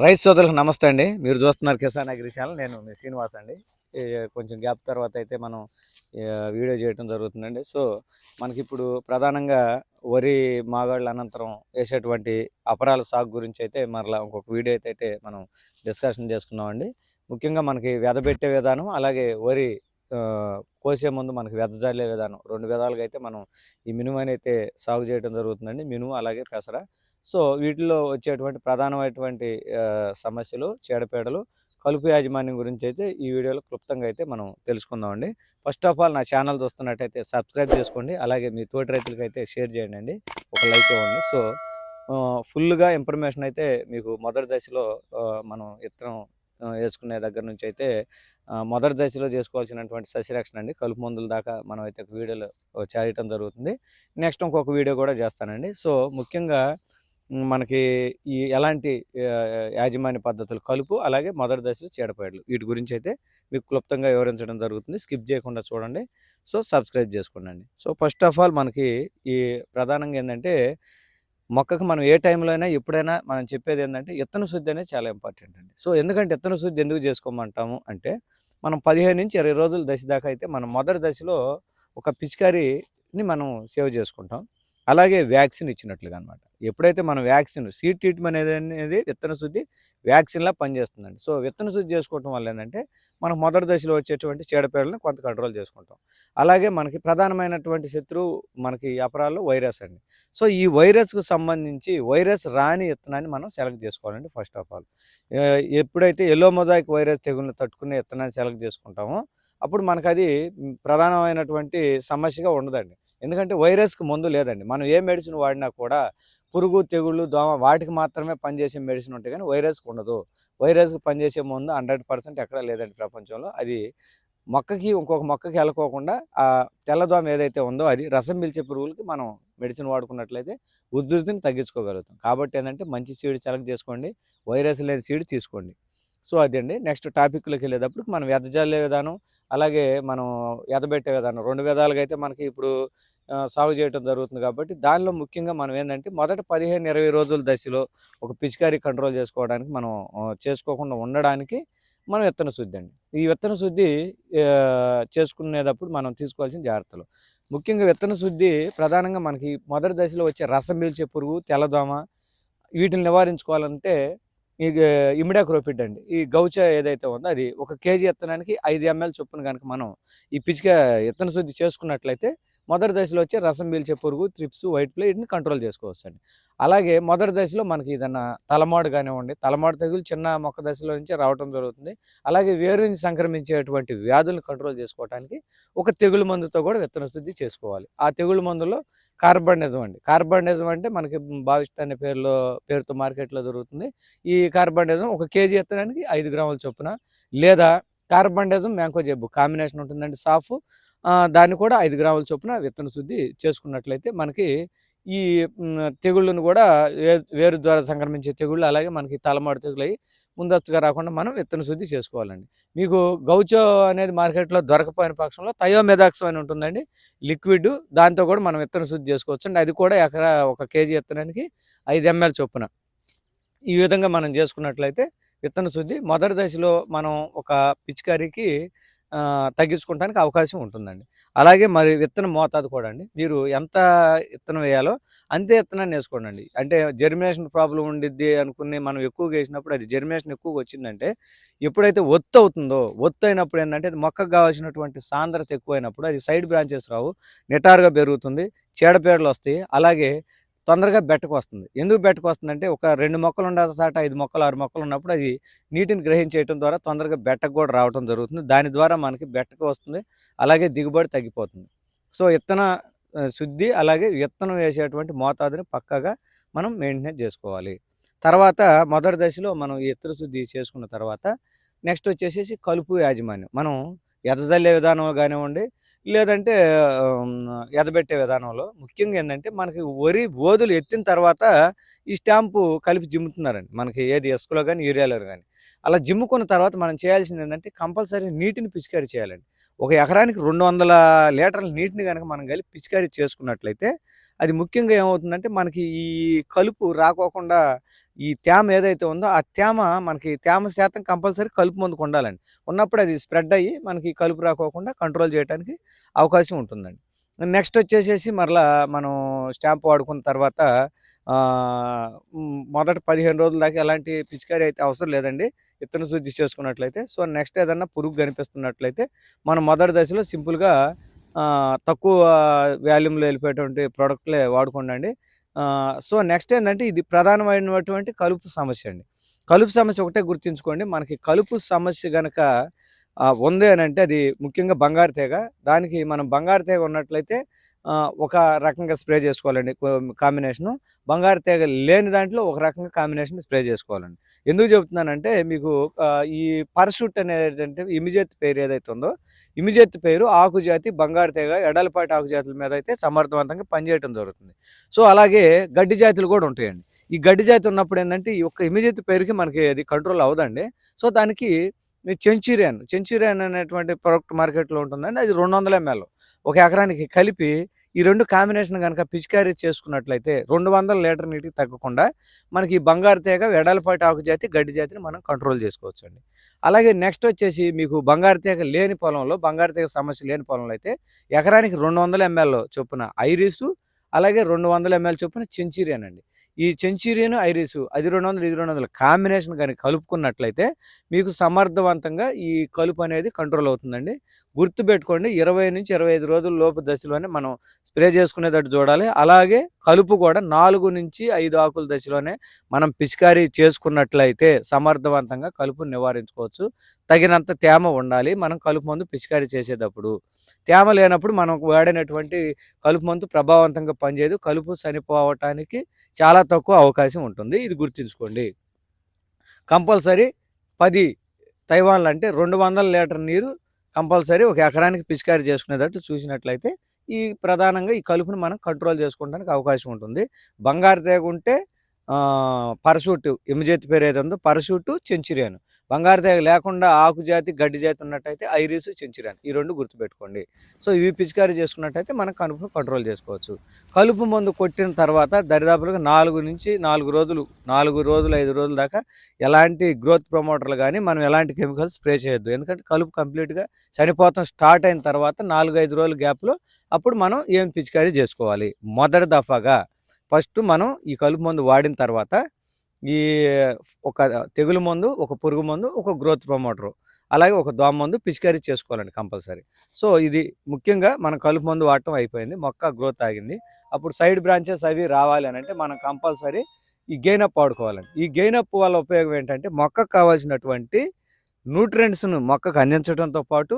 Rice సోదరులకు నమస్తే అండి. మీరు చూస్తున్నారు కిసాన్ అగ్రి ఛానల్. నేను మీ శ్రీనివాస్ అండి. కొంచెం గ్యాప్ తర్వాత అయితే మనం వీడియో చేయడం జరుగుతుందండి. సో మనకి ఇప్పుడు ప్రధానంగా వరి మాగాళ్ళ అనంతరం వేసేటువంటి అపరాల సాగు గురించి అయితే మరలా ఇంకొక వీడియో అయితే మనం డిస్కషన్ చేసుకున్నామండి. ముఖ్యంగా మనకి వెదబెట్టే విధానం అలాగే వరి కోసే ముందు మనకి వెదజల్లే విధానం రెండు విధాలుగా అయితే మనం ఈ మినుముని అయితే సాగు చేయడం జరుగుతుందండి. మినుము అలాగే పెసర సో వీటిలో వచ్చేటువంటి ప్రధానమైనటువంటి సమస్యలు చీడపీడలు కలుపు యాజమాన్యం గురించి అయితే ఈ వీడియోలో క్లుప్తంగా అయితే మనం తెలుసుకుందామండి. ఫస్ట్ ఆఫ్ ఆల్ నా ఛానల్ చూస్తున్నట్టయితే సబ్స్క్రైబ్ చేసుకోండి. అలాగే మీ తోటి రైతులకి అయితే షేర్ చేయండి అండి ఒక లైక్ ఇవ్వండి. సో ఫుల్గా ఇన్ఫర్మేషన్ అయితే మీకు మొదటి దశలో మనం ఇత్తనం వేసుకునే దగ్గర నుంచి అయితే మొదటి దశలో చేసుకోవాల్సినటువంటి సస్యరక్షణ అండి. కలుపు మందుల దాకా మనం అయితే ఒక వీడియోలో చేయటం జరుగుతుంది. నెక్స్ట్ ఇంకొక వీడియో కూడా చేస్తానండి. సో ముఖ్యంగా మనకి ఈ ఎలాంటి యాజమాన్య పద్ధతులు కలుపు అలాగే మొదటి దశలో చీడపేడలు. వీటి గురించి అయితే మీకు క్లుప్తంగా వివరించడం జరుగుతుంది. స్కిప్ చేయకుండా చూడండి. సో సబ్స్క్రైబ్ చేసుకోండి సో ఫస్ట్ ఆఫ్ ఆల్ మనకి ఈ ప్రధానంగా ఏంటంటే మొక్కకు మనం ఏ టైంలో అయినా ఎప్పుడైనా మనం చెప్పేది ఏంటంటే ఇత్తన శుద్ధి అనేది చాలా ఇంపార్టెంట్ అండి. సో ఎందుకంటే ఇత్తన శుద్ధి ఎందుకు చేసుకోమంటాము అంటే మనం పదిహేను నుంచి ఇరవై రోజుల దశ దాకా అయితే మనం మొదటి దశలో ఒక పిచికారిని మనం సేవ్ చేసుకుంటాం. అలాగే వ్యాక్సిన్ ఇచ్చినట్లుగా అనమాట ఎప్పుడైతే మనం వ్యాక్సిన్ సీడ్ ట్రీట్మెంట్ అనేది అనేది విత్తన శుద్ధి వ్యాక్సిన్లా పనిచేస్తుందండి. సో విత్తన శుద్ధి చేసుకోవటం వల్ల ఏంటంటే మనం మొదటి దశలో వచ్చేటువంటి చీడపీడలను కొంత కంట్రోల్ చేసుకుంటాం. అలాగే మనకి ప్రధానమైనటువంటి శత్రువు మనకి అపరాల్లో వైరస్ అండి. సో ఈ వైరస్కు సంబంధించి వైరస్ రాని విత్తనాన్ని మనం సెలెక్ట్ చేసుకోవాలండి ఫస్ట్ ఆఫ్ ఆల్. ఎప్పుడైతే ఎల్లో మొజాయిక్ వైరస్ తెగులను తట్టుకునే విత్తనాన్ని సెలెక్ట్ చేసుకుంటామో అప్పుడు మనకు అది ప్రధానమైనటువంటి సమస్యగా ఉండదండి. ఎందుకంటే వైరస్కి మందు లేదండి. మనం ఏ మెడిసిన్ వాడినా కూడా పురుగు తెగుళ్ళు దోమ వాటికి మాత్రమే పనిచేసే మెడిసిన్ ఉంటాయి కానీ వైరస్కి ఉండదు. వైరస్కి పనిచేసే ముందు హండ్రెడ్ పర్సెంట్ ఎక్కడ లేదండి ప్రపంచంలో. అది మొక్కకి ఇంకొక మొక్కకి వెళ్ళకోకుండా ఆ తెల్లదోమ ఏదైతే ఉందో అది రసం పిలిచే పురుగులకి మనం మెడిసిన్ వాడుకున్నట్లయితే ఉధృతిని తగ్గించుకోగలుగుతాం. కాబట్టి ఏంటంటే మంచి సీడ్ సెలెక్ట్ చేసుకోండి వైరస్ లేని సీడ్ తీసుకోండి. సో అదండి. నెక్స్ట్ టాపిక్లోకి వెళ్ళేటప్పుడు మనం ఎదజల్లే విధానం అలాగే మనం ఎదబెట్టే విధానం. రెండు విధాలుగా అయితే మనకి ఇప్పుడు సాగు చేయడం జరుగుతుంది కాబట్టి దానిలో ముఖ్యంగా మనం ఏంటంటే మొదటి పదిహేను ఇరవై రోజుల దశలో ఒక పిచికారీ కంట్రోల్ చేసుకోవడానికి మనం చేసుకోకుండా ఉండడానికి మనం విత్తన శుద్ధి అండి. ఈ విత్తన శుద్ధి చేసుకునేటప్పుడు మనం తీసుకోవాల్సిన జాగ్రత్తలు. ముఖ్యంగా విత్తన శుద్ధి ప్రధానంగా మనకి మొదటి దశలో వచ్చే రసం పీల్చే పురుగు తెల్లదోమ వీటిని నివారించుకోవాలంటే ఈ ఇమిడాక్రోపిడ్ అండి. ఈ గౌచ ఏదైతే ఉందో అది ఒక కేజీ విత్తనానికి ఐదు ఎంఎల్ చొప్పున కనుక మనం ఈ పిచిక విత్తన శుద్ధి చేసుకున్నట్లయితే మొదటి దశలో వచ్చే రసం పీల్చే పురుగు త్రిప్స్ వైట్ ప్లేట్ని కంట్రోల్ చేసుకోవచ్చు అండి అలాగే మొదటి దశలో మనకి ఏదన్నా తలమాడు కానివ్వండి తలమాడు తెగులు చిన్న మొక్క దశలో నుంచి రావటం జరుగుతుంది. అలాగే వేరు నుంచి సంక్రమించేటువంటి వ్యాధులను కంట్రోల్ చేసుకోవడానికి ఒక తెగులు మందుతో కూడా విత్తన శుద్ధి చేసుకోవాలి. ఆ తెగులు మందులో కార్బనిజం అండి. కార్బనిజం అంటే మనకి భావిష్ట అనే పేరులో పేరుతో మార్కెట్లో దొరుకుతుంది. ఈ కార్బనిజం ఒక కేజీ ఎత్తడానికి ఐదు గ్రాముల చొప్పున లేదా కార్బనిజం మ్యాంకో జబ్బు కాంబినేషన్ ఉంటుందండి సాఫ్. దాన్ని కూడా ఐదు గ్రాముల చొప్పున విత్తన శుద్ధి చేసుకున్నట్లయితే మనకి ఈ తెగుళ్ళను కూడా వేరు ద్వారా సంక్రమించే తెగుళ్ళు అలాగే మనకి తలమాడు తెగులు అయ్యి ముందస్తుగా రాకుండా మనం విత్తన శుద్ధి చేసుకోవాలండి. మీకు గౌచో అనేది మార్కెట్లో దొరకపోయిన పక్షంలో తయోమెదాక్సం అని ఉంటుందండి. లిక్విడ్ దాంతో కూడా మనం విత్తన శుద్ధి చేసుకోవచ్చు అండి అది కూడా ఎకరా ఒక కేజీ విత్తనానికి ఐదు ఎంఎల్ చొప్పున. ఈ విధంగా మనం చేసుకున్నట్లయితే విత్తన శుద్ధి మొదటి దశలో మనం ఒక పిచికారికి తగ్గించుకోవడానికి అవకాశం ఉంటుందండి. అలాగే మరి విత్తనం మోతాదు కూడా అండి మీరు ఎంత విత్తనం వేయాలో అంతే విత్తనాన్ని వేసుకోండి అంటే జర్మినేషన్ ప్రాబ్లం ఉండిద్ది అనుకుని మనం ఎక్కువగా వేసినప్పుడు అది జర్మినేషన్ ఎక్కువగా వచ్చిందంటే ఎప్పుడైతే ఒత్తు అవుతుందో ఒత్తు అయినప్పుడు ఏంటంటే అది మొక్కకు కావాల్సినటువంటి సాంద్రత ఎక్కువైనప్పుడు అది సైడ్ బ్రాంచెస్ రావు. నిటారుగా పెరుగుతుంది. చీడపీడలు వస్తాయి. అలాగే తొందరగా బెట్టకు వస్తుంది ఎందుకు బెట్టకు వస్తుందంటే ఒక రెండు మొక్కలు ఉండే సాట ఐదు మొక్కలు ఆరు మొక్కలు ఉన్నప్పుడు అది నీటిని గ్రహించేయటం ద్వారా తొందరగా బెట్టకు కూడా రావడం జరుగుతుంది. దాని ద్వారా మనకి బెట్టకు వస్తుంది. అలాగే దిగుబడి తగ్గిపోతుంది. సో విత్తన శుద్ధి అలాగే విత్తనం వేసేటువంటి మోతాదుని పక్కాగా మనం మెయింటైన్ చేసుకోవాలి. తర్వాత మొదటి దశలో మనం ఈ శుద్ధి చేసుకున్న తర్వాత నెక్స్ట్ వచ్చేసేసి కలుపు యాజమాన్యం. మనం ఎదజల్లే విధానం కానివ్వండి లేదంటే ఎదబెట్టే విధానంలో. ముఖ్యంగా ఏంటంటే మనకి వరి బోధులు ఎత్తిన తర్వాత ఈ స్టాంపు కలిపి జిమ్ముతున్నారండి. మనకి ఏది ఎస్కులో కానీ యూరియాలో కానీ అలా జిమ్ముకున్న తర్వాత మనం చేయాల్సింది ఏంటంటే కంపల్సరీ నీటిని పిచికారీ చేయాలండి. ఒక ఎకరానికి రెండు వందల లీటర్ల నీటిని కనుక మనం కలిపి పిచికారీ చేసుకున్నట్లయితే అది ముఖ్యంగా ఏమవుతుందంటే మనకి ఈ కలుపు రాకోకుండా ఈ తేమ ఏదైతే ఉందో ఆ తేమ మనకి తేమ శాతం కంపల్సరీ కలుపు ముందుకు ఉండాలండి ఉన్నప్పుడు అది స్ప్రెడ్ అయ్యి మనకి కలుపు రాకోకుండా కంట్రోల్ చేయడానికి అవకాశం ఉంటుందండి. నెక్స్ట్ వచ్చేసేసి మరలా మనం స్టాంప్ వాడుకున్న తర్వాత మొదటి పదిహేను రోజుల దాకా ఎలాంటి పిచికారీ అయితే అవసరం లేదండి. ఇతను శుద్ధి చేసుకున్నట్లయితే. సో నెక్స్ట్ ఏదన్నా పురుగు కనిపిస్తున్నట్లయితే మనం మొదటి దశలో సింపుల్గా తక్కువ వాల్యూమ్లో వెళ్ళిపోయేటువంటి ప్రోడక్ట్లే వాడుకోండి సో నెక్స్ట్ ఏంటంటే ఇది ప్రధానమైనటువంటి కలుపు సమస్య అండి. కలుపు సమస్య ఒకటే గుర్తుంచుకోండి. మనకి కలుపు సమస్య కనుక ఉంది అని అంటే అది ముఖ్యంగా బంగారు తీగ. దానికి మనం బంగారు తీగ ఉన్నట్లయితే ఒక రకంగా స్ప్రే చేసుకోవాలండి. కాంబినేషను. బంగారు తీగ లేని దాంట్లో ఒక రకంగా కాంబినేషన్ స్ప్రే చేసుకోవాలండి. ఎందుకు చెబుతున్నానంటే మీకు ఈ పరషూట్ అనేది ఇమిజెత్ పేరు ఏదైతే ఉందో ఇమిజెత్ పేరు ఆకుజాతి బంగారు తీగ ఎడలపాటి ఆకుజాతుల మీద అయితే సమర్థవంతంగా పనిచేయడం జరుగుతుంది. సో అలాగే గడ్డి జాతులు కూడా ఉంటాయండి. ఈ గడ్డి జాతి ఉన్నప్పుడు ఏంటంటే ఈ ఒక్క ఇమిజెత్ పేరుకి మనకి అది కంట్రోల్ అవ్వదండి. సో దానికి చెంచూరియన్. చెంచూరియన్ అనేటువంటి ప్రొడక్ట్ మార్కెట్లో ఉంటుందండి. అది రెండు వందల ఎంఎల్ ఒక ఎకరానికి కలిపి ఈ రెండు కాంబినేషన్ కనుక పిచికారీ చేసుకున్నట్లయితే రెండు వందల లీటర్ నీటికి తగ్గకుండా మనకి ఈ బంగారు తీగ వెడలపాటి ఆకు జాతి గడ్డి జాతిని మనం కంట్రోల్ చేసుకోవచ్చు అండి అలాగే నెక్స్ట్ వచ్చేసి మీకు బంగారు తీగ లేని పొలంలో బంగారు తీగ సమస్య లేని పొలంలో అయితే ఎకరానికి రెండు వందల ఎంఎల్ చొప్పున ఐరిసు అలాగే రెండు వందల ఎంఎల్ చొప్పున చెంచూరియన్ అండి. ఈ చెంచూరియన్ ఐరిసు అది రెండు వందలు ఇది రెండు వందల కాంబినేషన్ కానీ కలుపుకున్నట్లయితే మీకు సమర్థవంతంగా ఈ కలుపు అనేది కంట్రోల్ అవుతుందండి. గుర్తుపెట్టుకోండి ఇరవై నుంచి ఇరవై ఐదు రోజుల లోపు దశలోనే మనం స్ప్రే చేసుకునేటట్టు చూడాలి. అలాగే కలుపు కూడా నాలుగు నుంచి ఐదు ఆకుల దశలోనే మనం పిచికారీ చేసుకున్నట్లయితే సమర్థవంతంగా కలుపు నివారించుకోవచ్చు. తగినంత తేమ ఉండాలి. మనం కలుపు మందు పిచికారీ చేసేటప్పుడు. తేమ లేనప్పుడు మనం వాడినటువంటి కలుపు మందు ప్రభావవంతంగా పనిచేయదు. కలుపు చనిపోవటానికి చాలా తక్కువ అవకాశం ఉంటుంది. ఇది గుర్తుంచుకోండి. కంపల్సరీ పది తైవాన్లు అంటే రెండు వందల లీటర్ నీరు కంపల్సరీ ఒక ఎకరానికి పిచికారీ చేసుకునేటట్టు చూసినట్లయితే ఈ ప్రధానంగా ఈ కలుపుని మనం కంట్రోల్ చేసుకోవడానికి అవకాశం ఉంటుంది. బంగారు తేగ ఉంటే పరసూట్ ఇమిజెత్తి పేరు ఏదో ఉందో పరసూటు చెంచురియాను బంగారు తేగ లేకుండా ఆకు జాతి గడ్డి జాతి ఉన్నట్టయితే ఐరిస్ చెంచిరాన్ ఈ రెండు గుర్తుపెట్టుకోండి. సో ఇవి పిచికారీ చేసుకున్నట్టయితే మనం కలుపును కంట్రోల్ చేసుకోవచ్చు. కలుపు మందు కొట్టిన తర్వాత దరిదాపులుగా నాలుగు నుంచి నాలుగు రోజులు నాలుగు రోజులు ఐదు రోజుల దాకా ఎలాంటి గ్రోత్ ప్రమోటర్లు కానీ మనం ఎలాంటి కెమికల్స్ స్ప్రే చేయొద్దు. ఎందుకంటే కలుపు కంప్లీట్గా చనిపోతాం స్టార్ట్ అయిన తర్వాత నాలుగు ఐదు రోజుల గ్యాప్లో అప్పుడు మనం ఏం పిచికారీ చేసుకోవాలి? మొదటి దఫాగా ఫస్ట్ మనం ఈ కలుపు మందు వాడిన తర్వాత ఈ ఒక తెగులు మందు ఒక పురుగు మందు ఒక గ్రోత్ ప్రమోటరు. అలాగే ఒక దోమ మందు పిచికారీ చేసుకోవాలండి కంపల్సరీ. సో ఇది ముఖ్యంగా మనం కలుపు మందు వాడటం అయిపోయింది మొక్క గ్రోత్ ఆగింది. అప్పుడు సైడ్ బ్రాంచెస్ అవి రావాలి అని అంటే మనం కంపల్సరీ ఈ గెయిన్ అప్ వాడుకోవాలండి. ఈ గెయిన్ అప్ వల్ల ఉపయోగం ఏంటంటే మొక్కకు కావాల్సినటువంటి న్యూట్రియంట్స్ను మొక్కకు అందించడంతో పాటు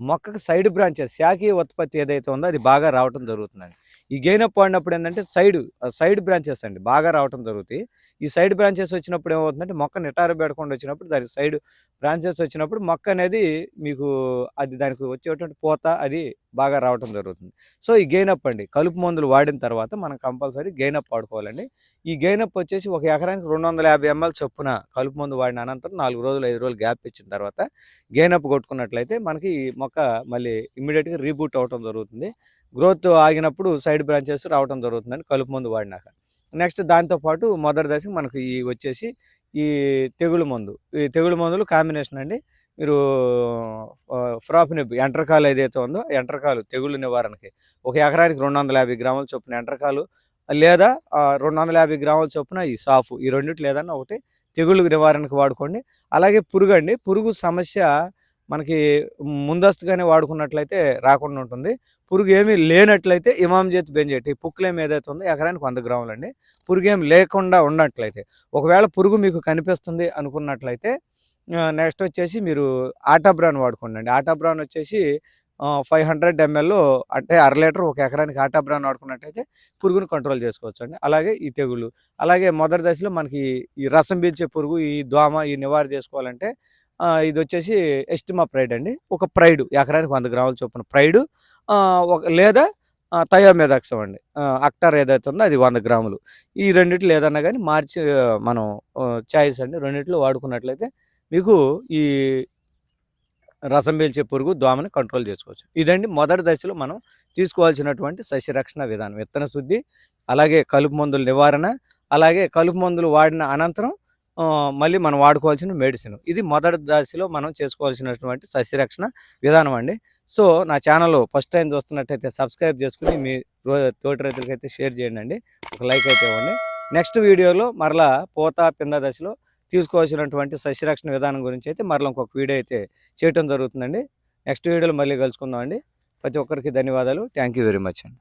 మొక్కకు సైడ్ బ్రాంచెస్ శాఖీయ ఉత్పత్తి ఏదైతే ఉందో అది బాగా రావటం జరుగుతుందండి. ఈ గెయిన్ అప్ వాడినప్పుడు ఏంటంటే సైడ్ సైడ్ బ్రాంచెస్ అండి బాగా రావటం జరుగుతాయి. ఈ సైడ్ బ్రాంచెస్ వచ్చినప్పుడు ఏమవుతుందంటే మొక్క నిటారు పెడకుండా వచ్చినప్పుడు దానికి సైడ్ బ్రాంచెస్ వచ్చినప్పుడు మొక్క అనేది మీకు అది దానికి వచ్చేటువంటి పోత అది బాగా రావటం జరుగుతుంది. సో ఈ గెయిన్ అప్ అండి కలుపు మందులు వాడిన తర్వాత మనం కంపల్సరీ గెయిన్ అప్ వాడుకోవాలండి. ఈ గెయిన్ అప్ వచ్చేసి ఒక ఎకరానికి రెండు వందల యాభై ఎంఎల్ చొప్పున కలుపు మందు వాడిన అనంతరం నాలుగు రోజులు ఐదు రోజులు గ్యాప్ ఇచ్చిన తర్వాత గెయిన్ అప్ కొట్టుకున్నట్లయితే మనకి ఈ మొక్క మళ్ళీ ఇమ్మీడియట్గా రీబూట్ అవటం జరుగుతుంది. గ్రోత్ ఆగినప్పుడు సైడ్ బ్రాంచెస్ రావడం జరుగుతుందండి కలుపు మందు వాడినాక. నెక్స్ట్ దాంతోపాటు మొదటి దశకి మనకు ఈ వచ్చేసి ఈ తెగులు మందు ఈ తెగులు మందులు కాంబినేషన్ అండి. మీరు ఫ్రాఫినిబ్ ఎంట్రకాలు ఏదైతే ఉందో ఎంటర్కాలు తెగులు నివారణకి ఒక ఎకరానికి రెండు వందల యాభై గ్రాముల చొప్పున ఎంటర్కాలు లేదా రెండు వందల యాభై గ్రాముల చొప్పున ఈ సాఫ్ ఈ రెండింటి లేదన్నా ఒకటి తెగులు నివారణకు వాడుకోండి. అలాగే పురుగు అండి పురుగు సమస్య మనకి ముందస్తుగానే వాడుకున్నట్లయితే రాకుండా ఉంటుంది. పురుగు ఏమీ లేనట్లయితే ఇమాం చేతి బెంజెట్ ఈ పుక్కులేం ఏదైతే ఉందో ఎకరానికి వంద గ్రాములు అండి పురుగు ఏం లేకుండా ఉన్నట్లయితే ఒకవేళ పురుగు మీకు కనిపిస్తుంది అనుకున్నట్లయితే నెక్స్ట్ వచ్చేసి మీరు ఆటాబ్రాన్ వాడుకోండి అండి ఆటాబ్రాన్ వచ్చేసి ఫైవ్ హండ్రెడ్ ఎంఎల్ అంటే అర లీటర్ ఒక ఎకరానికి ఆటాబ్రాన్ వాడుకున్నట్టయితే పురుగును కంట్రోల్ చేసుకోవచ్చు అండి అలాగే ఈ తెగులు. అలాగే మొదటి దశలో మనకి ఈ రసం పీల్చే పురుగు ఈ దోమ ఈ నివారణ చేసుకోవాలంటే ఇది వచ్చేసి ఎస్టిమా ప్రైడ్ అండి. ఒక ప్రైడ్ ఎకరానికి వంద గ్రాముల చొప్పున ప్రైడ్ ఒక లేదా థయోమెదాక్సం అండి. అక్టార్ ఏదైతే ఉందో అది వంద గ్రాములు. ఈ రెండిట్లు ఏదన్నా కానీ మార్చి మనం చాయిస్ అండి. రెండిట్లు వాడుకున్నట్లయితే మీకు ఈ రసం పీల్చే పురుగు దోమని కంట్రోల్ చేసుకోవచ్చు. ఇదండి మొదటి దశలో మనం తీసుకోవాల్సినటువంటి సస్యరక్షణ విధానం. విత్తన శుద్ధి అలాగే కలుపు మందుల నివారణ అలాగే కలుపు మందులు వాడిన అనంతరం మళ్ళీ మనం వాడుకోవాల్సిన మెడిసిన్. ఇది మొదటి దశలో మనం చేసుకోవాల్సినటువంటి సస్యరక్షణ విధానం అండి. సో నా ఛానల్ ఫస్ట్ టైం చూస్తున్నట్టయితే సబ్స్క్రైబ్ చేసుకుని మీ తోటి రైతులకైతే షేర్ చేయండి అండి. ఒక లైక్ అయితే ఇవ్వండి. నెక్స్ట్ వీడియోలో మరలా పూత పింద దశలో తీసుకోవాల్సినటువంటి సస్యరక్షణ విధానం గురించి అయితే మరలా ఇంకొక వీడియో అయితే చేయటం జరుగుతుందండి. నెక్స్ట్ వీడియోలో మళ్ళీ కలుసుకుందాం అండి. ప్రతి ఒక్కరికి ధన్యవాదాలు. థ్యాంక్ యూ వెరీ మచ్ అండి.